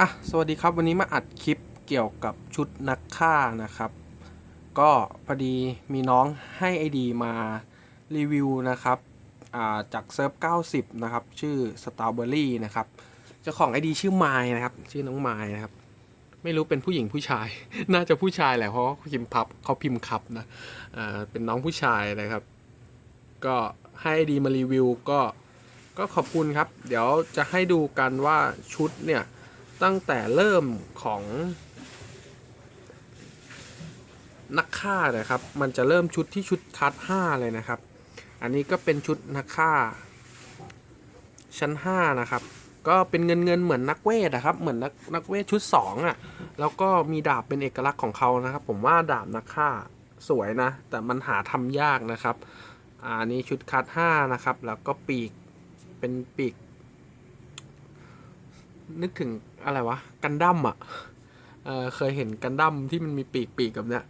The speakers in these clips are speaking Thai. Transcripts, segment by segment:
อะสวัสดีครับวันนี้มาอัดคลิปเกี่ยวกับชุดนักฆ่านะครับ ก็พอดีมีน้องให้ไอดีมารีวิวนะครับาจากเซิร์ฟ 90 นะครับ ชื่อ Strawberry นะครับเจ้าของไอดีชื่อไมล์นะครับ ชื่อน้องไมล์นะครับ ไม่รู้เป็นผู้หญิงผู้ชาย น่าจะผู้ชายแหละเพราะพิมพ์พับเขาพิมพ์คับนะอ่าเป็นน้องผู้ชายนะครับ ก็ให้ไอดีมารีวิวก็ก็ขอบคุณครับ เดี๋ยวจะให้ดูกันว่าชุดเนี่ย ตั้งแต่เริ่มของนักฆ่านะครับ มันจะเริ่มชุดที่ชุดคัด5เลยนะครับ อันนี้ก็เป็นชุดนักฆ่า ชั้น 5 นะครับ ก็เป็นเงินเงินเหมือนนักเวทนะครับ เหมือนนักนักเวทชุด 2อะ่ะ แล้วก็มีดาบเป็นเอกลักษณ์ของเขานะครับ ผมว่าดาบนักฆ่าสวยนะ แต่มันหาทำยากนะครับอันนี้ชุดคัด5นะครับ แล้วก็ปีกเป็นปีก นึกถึง อะไรวะกันดั้มอะเออเคยเห็นกันดั้มที่มันมีปีกปีกแบบเนี้ย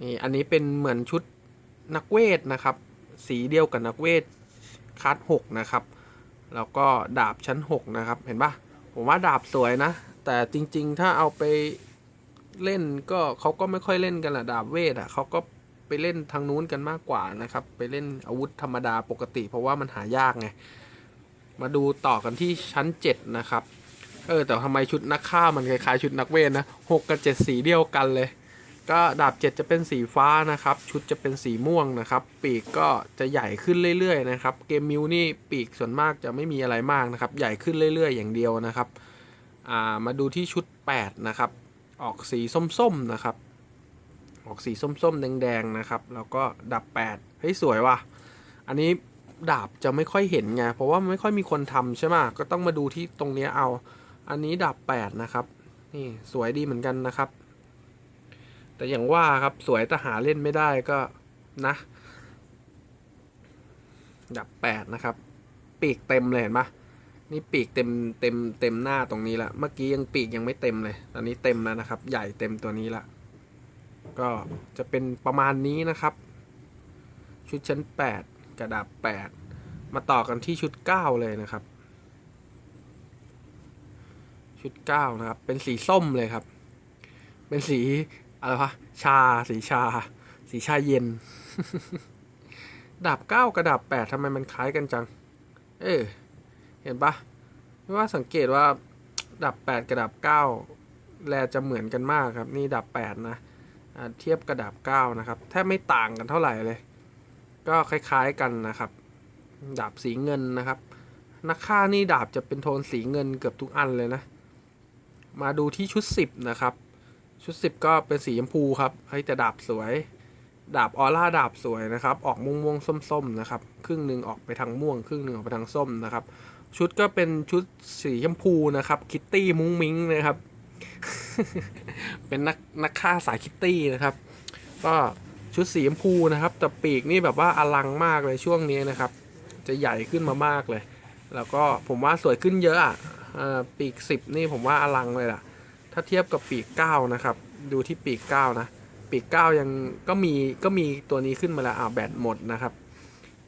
นี่อันนี้เป็นเหมือนชุดนักเวทนะครับ สีเดียวกับนักเวทคัดหกนะครับ แล้วก็ดาบชั้นหกนะครับ เห็นปะผมว่าดาบสวยนะ แต่จริงๆถ้าเอาไปเล่นก็เขาก็ไม่ค่อยเล่นกันแหละดาบเวทอะเขาก็ไปเล่นทางนู้นกันมากกว่านะครับ ไปเล่นอาวุธธรรมดาปกติ เพราะว่ามันหายากไง มาดูต่อกันที่ชั้น 7 นะครับ เออ แต่ทำไมชุดนักฆ่ามันคล้ายๆชุดนักเวทนะหกกับเจ็ดสีเดียวกันเลย ก็ดาบ 7 จะเป็นสีฟ้านะครับ ชุดจะเป็นสีม่วงนะครับ ปีกก็จะใหญ่ขึ้นเรื่อยๆนะครับ เกมมิวนี่ปีกส่วนมากจะไม่มีอะไรมากนะครับ ใหญ่ขึ้นเรื่อยๆ อย่างเดียวนะครับ อ่า มาดูที่ชุด 8 นะครับ ออกสีส้มๆนะครับ ออกสีส้มๆแดงๆนะครับ แล้วก็ดับ8เฮ้ยสวยว่ะ อันนี้ ดาบจะไม่ค่อยเห็นไง เพราะว่าไม่ค่อยมีคนทำใช่ไหมก็ต้องมาดูที่ตรงนี้เอา อันนี้ดาบแปดนะครับ นี่สวยดีเหมือนกันนะครับ แต่อย่างว่าครับสวยแต่หาเล่นไม่ได้ก็นะดาบแปดนะครับ ปีกเต็มเลยเห็นปะนี่ปีกเต็มเต็มเต็มหน้าตรงนี้ละ เมื่อกี้ยังปีกยังไม่เต็มเลย ตอนนี้เต็มแล้วนะครับ ใหญ่เต็มตัวนี้ละ ก็จะเป็นประมาณนี้นะครับ ชุดชั้นแปด กระดาษ8มาต่อกันที่ชุด 9 เลยนะครับ ชุด 9 นะครับ เป็นสีส้มเลยครับ เป็นสีอะไรวะชา สีชา สีชาเย็น ดาบ 9 กระดาบ 8ทำไมมันคล้ายกันจัง เออเห็นปะไม่ว่าสังเกตว่าดาบ8 กระดาบ9 แลจะเหมือนกันมากครับ นี่ดาบ8 นะเทียบกระดาบ9 นะครับ แทบไม่ต่างกันเท่าไหร่เลย ก็คล้ายๆกันนะครับ ดาบสีเงินนะครับ นักฆ่านี่ดาบจะเป็นโทนสีเงินเกือบทุกอันเลยนะ มาดูที่ชุด 10 นะครับ ชุด 10 ก็เป็นสีชมพูครับเฮ้ยแต่ดาบสวย ดาบออร่าดาบสวยนะครับ ออกม่วงม่วงๆส้มๆนะครับ ครึ่งหนึ่งออกไปทางม่วง ครึ่งหนึ่งออกไปทางส้มนะครับ ชุดก็เป็นชุดสีชมพูนะครับ คิตตี้มุ้งมิ้งนะครับ เป็นนักนักฆ่าสายคิตตี้นะครับ ก็ ชุดสีชมพูนะครับ แต่ปีกนี่แบบว่าอลังมากเลยช่วงนี้นะครับ จะใหญ่ขึ้นมามากเลย แล้วก็ผมว่าสวยขึ้นเยอะอะปีกสิบนี่ผมว่าอลังเลยล่ะ ถ้าเทียบกับปีกเก้านะครับ ดูที่ปีกเก้านะ ปีกเก้ายังก็มีก็มีตัวนี้ขึ้นมาแล้วอ่าแบตหมดนะครับ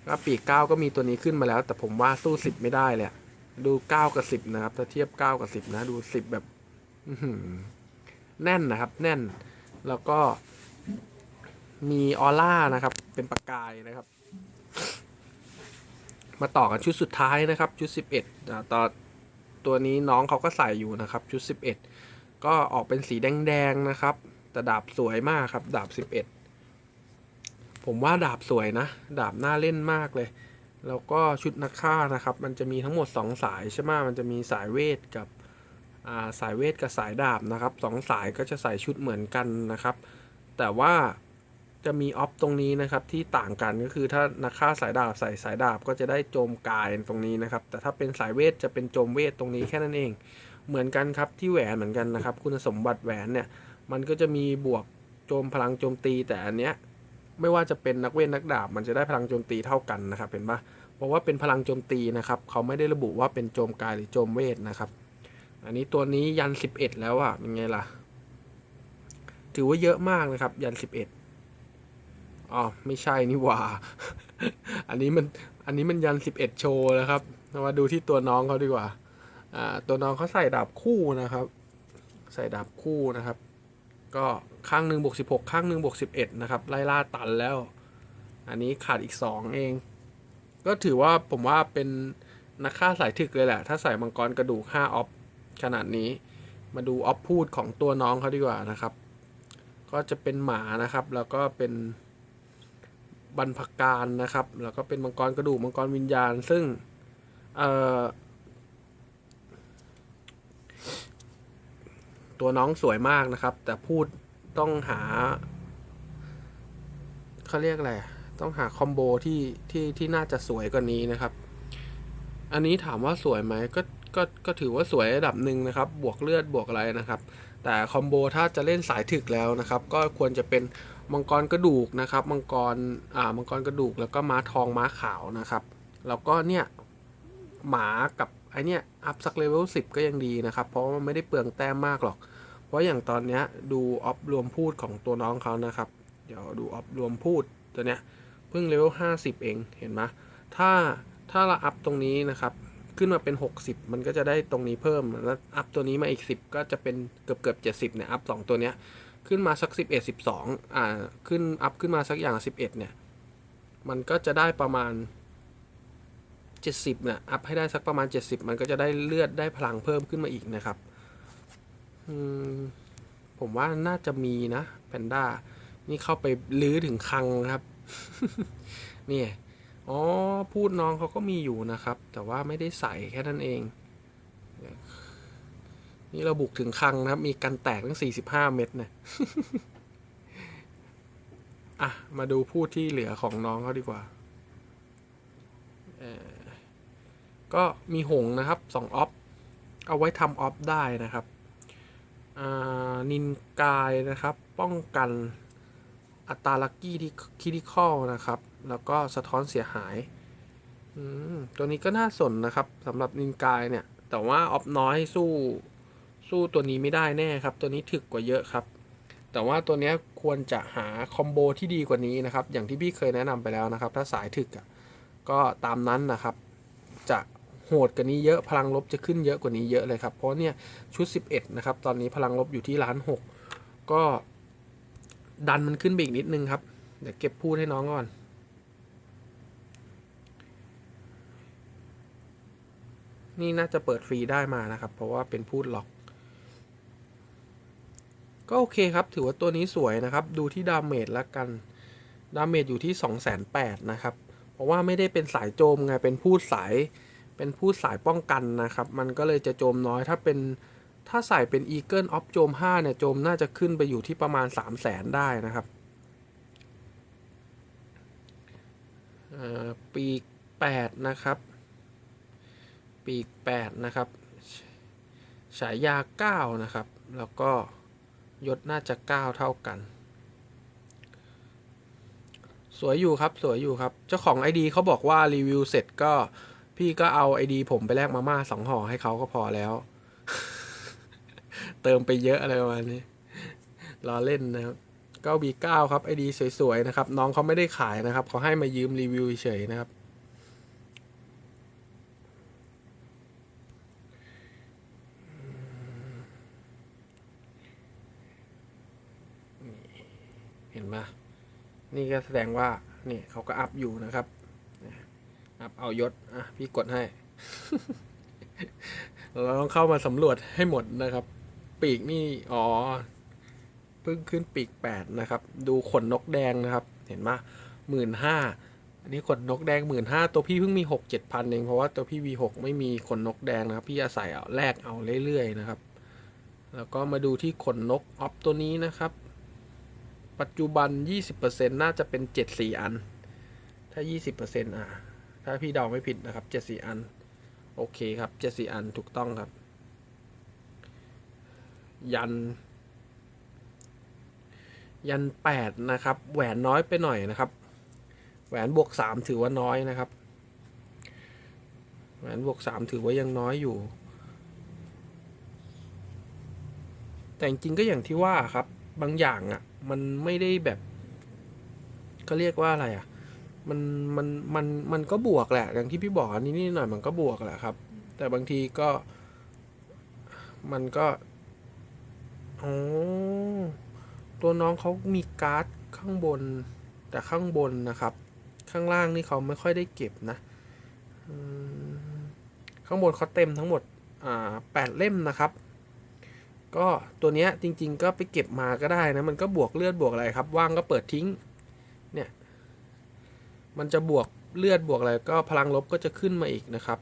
ก็ปีกเก้าก็มีตัวนี้ขึ้นมาแล้ว แต่ผมว่าสู้สิบไม่ได้เลยดูเก้ากับสิบนะครับ ถ้าเทียบเก้ากับสิบนะ ดูสิบแบบแน่นนะครับ แน่น แล้วก็ มีออร่านะครับ เป็นประกายนะครับ มาต่อกันชุดสุดท้ายนะครับ ชุด 11อ่าต่อตัวนี้น้องเขาก็ใส่อยู่นะครับ ชุด 11 ก็ออกเป็นสีแดงๆนะครับ แต่ดาบสวยมากครับ ดาบ 11 ผมว่าดาบสวยนะ ดาบน่าเล่นมากเลย แล้วก็ชุดนักฆ่านะครับ มันจะมีทั้งหมด 2 สายใช่ไหมมันจะมีสายเวทกับาสายเวทกับสายดาบนะครับสองสายก็จะใส่ชุดเหมือนกันนะครับ แต่ว่า จะมีออฟตรงนี้นะครับที่ต่างกันก็คือถ้านักฆ่าสายดาบใส่สายดาบก็จะได้โจมกายตรงนี้นะครับ แต่ถ้าเป็นสายเวทจะเป็นโจมเวทตรงนี้แค่นั้นเอง เหมือนกันครับที่แหวนเหมือนกันนะครับ คุณสมบัติแหวนเนี่ยมันก็จะมีบวกโจมพลังโจมตีแต่อันเนี้ยไม่ว่าจะเป็นนักเวทนักดาบ มันจะได้พลังโจมตีเท่ากันนะครับเห็นปะเพราะว่าเป็นพลังโจมตีนะครับเขาไม่ได้ระบุว่าเป็นโจมกายหรือโจมเวทนะครับ อันนี้ตัวนี้ยัน 11 แล้วอะเป็นไงล่ะ ถือว่าเยอะมากนะครับ ยัน 11 อ๋อไม่ใช่นี่หว่า อันนี้มันอันนี้มันยัน11โชว์นะครับมาดูที่ตัวน้องเขาดีกว่า อ่า ตัวน้องเขาใส่ดาบคู่นะครับ ใส่ดาบคู่นะครับ ก็ข้างหนึ่งบวกสิบหกข้างหนึ่งบวกสิบเอ็ดนะครับ ไล่ล่าตันแล้ว อันนี้ขาดอีกสองเอง ก็ถือว่าผมว่าเป็นนักฆ่าสายถึกเลยแหละ ถ้าใส่มังกรกระดูก5ออฟขนาดนี้ มาดูออฟพูดของตัวน้องเขาดีกว่านะครับ ก็จะเป็นหมานะครับ แล้วก็เป็น บรรพการนะครับ แล้วก็เป็นมังกรกระดูกมังกรวิญญาณ ซึ่งตัวน้องสวยมากนะครับ แต่พูดต้องหาเขาเรียกอะไรต้องหาคอมโบที่ที่ที่น่าจะสวยกว่านี้นะครับ อันนี้ถามว่าสวยไหมก็ก็ก็ถือว่าสวยระดับหนึ่งนะครับ บวกเลือดบวกอะไรนะครับ แต่คอมโบถ้าจะเล่นสายถึกแล้วนะครับ ก็ควรจะเป็น มังกรกระดูกนะครับ มังกรอ่ามังกรกระดูกแล้วก็ม้าทองม้าขาวนะครับ แล้วก็เนี่ยหมากับไอเนี่ยอัพสักเลเวลสิบก็ยังดีนะครับ เพราะมันไม่ได้เปลืองแต้มมากหรอก เพราะอย่างตอนเนี้ยดูออฟรวมพูดของตัวน้องเขานะครับ เดี๋ยวดูออฟรวมพูดตัวเนี้ยเพิ่งเลเวลห้าสิบเองเห็นไหมถ้าถ้าเราอัพตรงนี้นะครับขึ้นมาเป็น 60 มันก็จะได้ตรงนี้เพิ่ม แล้วอัพตัวนี้มาอีก 10 ก็จะเป็นเกือบเกือบ70เนี่ยอัพ2ตัวเนี้ย ขึ้นมาสัก 11 12 อ่า ขึ้นอัพขึ้นมาสักอย่าง 11 เนี่ย มันก็จะได้ประมาณ 70เนี่ยอัพให้ได้สักประมาณ 70 มันก็จะได้เลือดได้พลังเพิ่มขึ้นมาอีกนะครับอืมผมว่าน่าจะมีนะแพนด้า นี่เข้าไปลื้อถึงคังครับ นี่ อ๋อ พูดน้องเขาก็มีอยู่นะครับ แต่ว่าไม่ได้ใส่แค่นั้นเอง นี่เราบุกถึงคังนะครับ มีกันแตกทั้ง 45 เม็ดนะอะ มาดูพูดที่เหลือของน้องเขาดีกว่าเอ่อก็มีหงนะครับสองออฟ เอาไว้ทำออฟได้นะครับอ่านินกายนะครับ ป้องกันอัตราลักกี้ที่คิดิคอลนะครับ แล้วก็สะท้อนเสียหายอืมตัวนี้ก็น่าสนนะครับสำหรับนินกายเนี่ย แต่ว่าออฟน้อยสู้ สู้ตัวนี้ไม่ได้แน่ครับ ตัวนี้ถึกกว่าเยอะครับ แต่ว่าตัวนี้ควรจะหาคอมโบที่ดีกว่านี้นะครับ อย่างที่พี่เคยแนะนำไปแล้วนะครับ ถ้าสายถึกอะก็ตามนั้นนะครับ จะโหดกว่านี้เยอะพลังลบจะขึ้นเยอะกว่านี้เยอะเลยครับ เพราะเนี่ยชุด 11 นะครับ ตอนนี้พลังลบอยู่ที่ล้านหกก็ดันมันขึ้นไปอีกนิดนึงครับ เดี๋ยวเก็บพูดให้น้องก่อน นี่น่าจะเปิดฟรีได้มานะครับ เพราะว่าเป็นพูดล็อก ก็โอเคครับ ถือว่าตัวนี้สวยนะครับ ดูที่ดาเมจแล้วกัน ดาเมจอยู่ที่ 2 8 0 0 0นะครับ เพราะว่าไม่ได้เป็นสายโจมไง เป็นพูดสาย เป็นพูดสายป้องกันนะครับ มันก็เลยจะโจมน้อย ถ้าเป็น ถ้าใส่เป็น Eagle of โจม 5 เนี่ย โจมน่าจะขึ้นไปอยู่ที่ประมาณ 3 0 0แสนได้นะครับปีก 8 นะครับ ปีก 8 นะครับ ฉายา 9 นะครับ แล้วก็ ยศน่าจะ 9 เท่ากัน สวยอยู่ครับสวยอยู่ครับ เจ้าของ ID เขาบอกว่ารีวิวเสร็จก็พี่ก็เอา ID ผมไปแลกมาม่าสองห่อให้เขาก็พอแล้ว เติมไปเยอะอะไรประมาณนี้รอเล่นนะครับก็ B9 ครับ ID สวยๆนะครับ น้องเขาไม่ได้ขายนะครับเขาให้มายืมรีวิวเฉยๆนะครับ เห็นไหม นี่ก็แสดงว่านี่เขาก็อัพอยู่นะครับอัพเอายศอะพี่กดให้ เราต้องเข้ามาสำรวจให้หมดนะครับ ปีกนี่อ๋อเพิ่งขึ้นปีกแปดนะครับ ดูขนนกแดงนะครับ เห็นไหมหมื่นห้าอันนี้ขนนกแดงหมื่นห้าตัวพี่เพิ่งมีหกเจ็ดพันเองเพราะว่าตัวพี่ V6 ไม่มีขนนกแดงนะครับ พี่อาศัยเอาแลกเอาเรื่อยๆนะครับ แล้วก็มาดูที่ขนนกออฟตัวนี้นะครับ ปัจจุบัน 20%น่าจะเป็น 7 4 อัน ถ้า 20%อะ ถ้าพี่เดาไม่ผิดนะครับ 7 4 อัน โอเคครับ 7 4 อันถูกต้องครับ ยัน ยัน 8 นะครับ แหวนน้อยไปหน่อยนะครับ แหวนบวก 3 ถือว่าน้อยนะครับ แหวนบวก 3 ถือว่ายังน้อยอยู่ แต่จริงก็อย่างที่ว่าครับ บางอย่างอะ่ะ มันไม่ได้แบบก็เรียกว่าอะไรอะ มันมันมันมันก็บวกแหละ อย่างที่พี่บอกนนี้นี่หน่อยมันก็บวกแหละครับ แต่บางทีก็ มันก็อ๋อตัวน้องเขามีการ์ดข้างบน แต่ข้างบนนะครับ ข้างล่างนี่เขาไม่ค่อยได้เก็บนะข้างบนเขาเต็มทั้งหมดอ่าแปดเล่มนะครับ ก็ตัวเนี้ยจริง ๆ ก็ไปเก็บมาก็ได้นะ มันก็บวกเลือดบวกอะไรครับ ว่างก็เปิดทิ้ง เนี่ย มันจะบวกเลือดบวกอะไรก็พลังลบก็จะขึ้นมาอีกนะครับ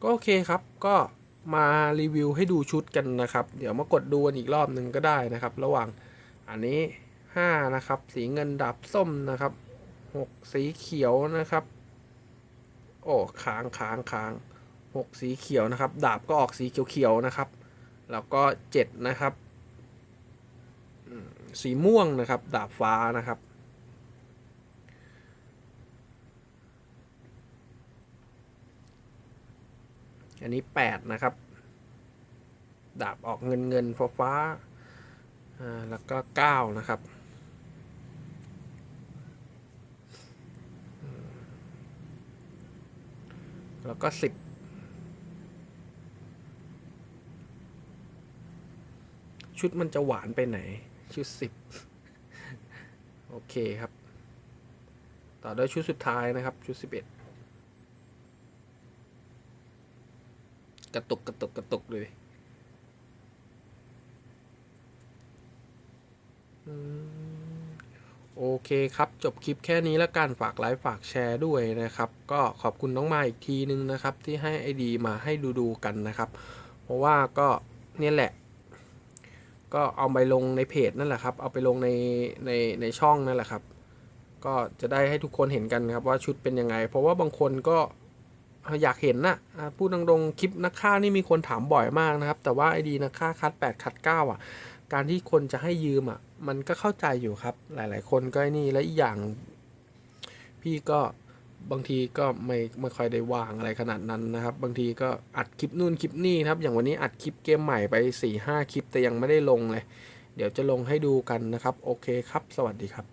ก็โอเคครับ ก็มารีวิวให้ดูชุดกันนะครับ เดี๋ยวมากดดูกันอีกรอบหนึ่งก็ได้นะครับ ระหว่างอันนี้ 5 นะครับ สีเงินดับส้มนะครับ 6 สีเขียวนะครับ โอ้ค้างค้างค้าง 6 สีเขียวนะครับ ดาบก็ออกสีเขียวๆนะครับ แล้วก็ 7 นะครับสีม่วงนะครับ ดาบฟ้านะครับ อันนี้ 8 นะครับ ดาบออกเงินเงินฟ้าฟ้าแล้วก็ 9 นะครับแล้วก็ 10 ชุดมันจะหวานไปไหน ชุด10โอเคครับ ต่อด้วยชุดสุดท้ายนะครับ ชุด11กระตุกกระตุกกระตุกเลยโอเคครับ จบคลิปแค่นี้แล้วกันฝากไลค์ฝากแชร์ด้วยนะครับ ก็ขอบคุณน้องมาอีกทีนึงนะครับ ที่ให้ไอดีมาให้ดูดูกันนะครับ เพราะว่าก็เนี่ยแหละ ก็เอาไปลงในเพจนั่นแหละครับ เอาไปลงในในในช่องนั่นแหละครับ ก็จะได้ให้ทุกคนเห็นกันครับว่าชุดเป็นยังไง เพราะว่าบางคนก็อยากเห็นนะพูดตรงๆคลิปนักฆ่านี่มีคนถามบ่อยมากนะครับ แต่ว่าไอดีนักฆ่าคัด 8 คัด 9 อะ การที่คนจะให้ยืมอะ มันก็เข้าใจอยู่ครับ หลาย ๆ คนก็ไอ้นี่และอีกอย่าง พี่ก็ บางทีก็ไม่ไม่ค่อยได้วางอะไรขนาดนั้นนะครับ บางทีก็อัดคลิปนู่นคลิปนี่ครับ อย่างวันนี้อัดคลิปเกมใหม่ไป4ี่ห้าคลิปแต่ยังไม่ได้ลงเลย เดี๋ยวจะลงให้ดูกันนะครับ โอเคครับ สวัสดีครับ